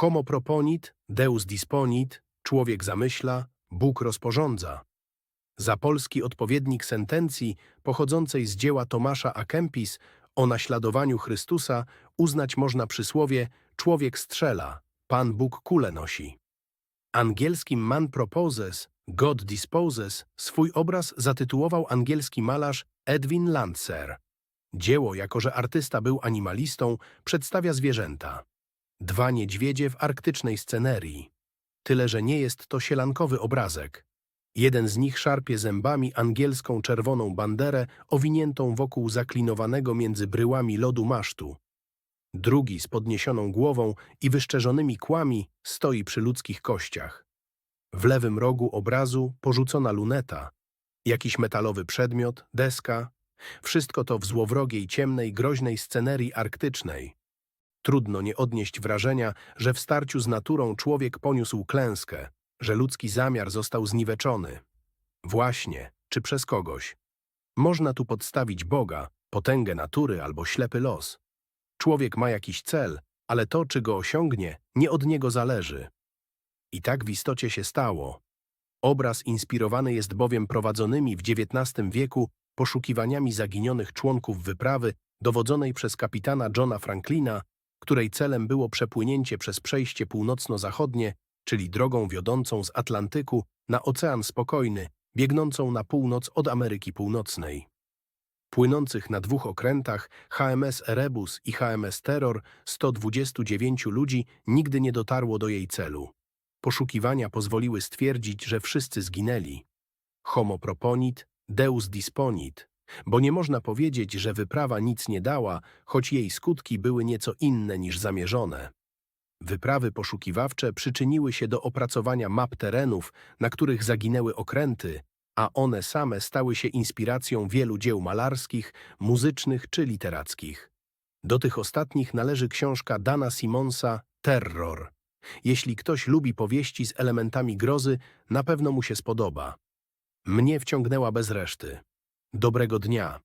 Homo proponit, deus disponit, człowiek zamyśla, Bóg rozporządza. Za polski odpowiednik sentencji pochodzącej z dzieła Tomasza A. Kempis o naśladowaniu Chrystusa uznać można przysłowie człowiek strzela, Pan Bóg kule nosi. Angielskim man proposes, God disposes swój obraz zatytułował angielski malarz Edwin Landser. Dzieło, jako że artysta był animalistą, przedstawia zwierzęta. Dwa niedźwiedzie w arktycznej scenerii. Tyle, że nie jest to sielankowy obrazek. Jeden z nich szarpie zębami angielską czerwoną banderę owiniętą wokół zaklinowanego między bryłami lodu masztu. Drugi z podniesioną głową i wyszczerzonymi kłami stoi przy ludzkich kościach. W lewym rogu obrazu porzucona luneta, jakiś metalowy przedmiot, deska. Wszystko to w złowrogiej, ciemnej, groźnej scenerii arktycznej. Trudno nie odnieść wrażenia, że w starciu z naturą człowiek poniósł klęskę, że ludzki zamiar został zniweczony. Właśnie, czy przez kogoś. Można tu podstawić Boga, potęgę natury albo ślepy los. Człowiek ma jakiś cel, ale to, czy go osiągnie, nie od niego zależy. I tak w istocie się stało. Obraz inspirowany jest bowiem prowadzonymi w XIX wieku poszukiwaniami zaginionych członków wyprawy dowodzonej przez kapitana Johna Franklina, której celem było przepłynięcie przez przejście północno-zachodnie, czyli drogą wiodącą z Atlantyku na Ocean Spokojny, biegnącą na północ od Ameryki Północnej. Płynących na dwóch okrętach HMS Erebus i HMS Terror 129 ludzi nigdy nie dotarło do jej celu. Poszukiwania pozwoliły stwierdzić, że wszyscy zginęli. Homo proponit, deus disponit, bo nie można powiedzieć, że wyprawa nic nie dała, choć jej skutki były nieco inne niż zamierzone. Wyprawy poszukiwawcze przyczyniły się do opracowania map terenów, na których zaginęły okręty, a one same stały się inspiracją wielu dzieł malarskich, muzycznych czy literackich. Do tych ostatnich należy książka Dana Simonsa Terror. Jeśli ktoś lubi powieści z elementami grozy, na pewno mu się spodoba. Mnie wciągnęła bez reszty. Dobrego dnia.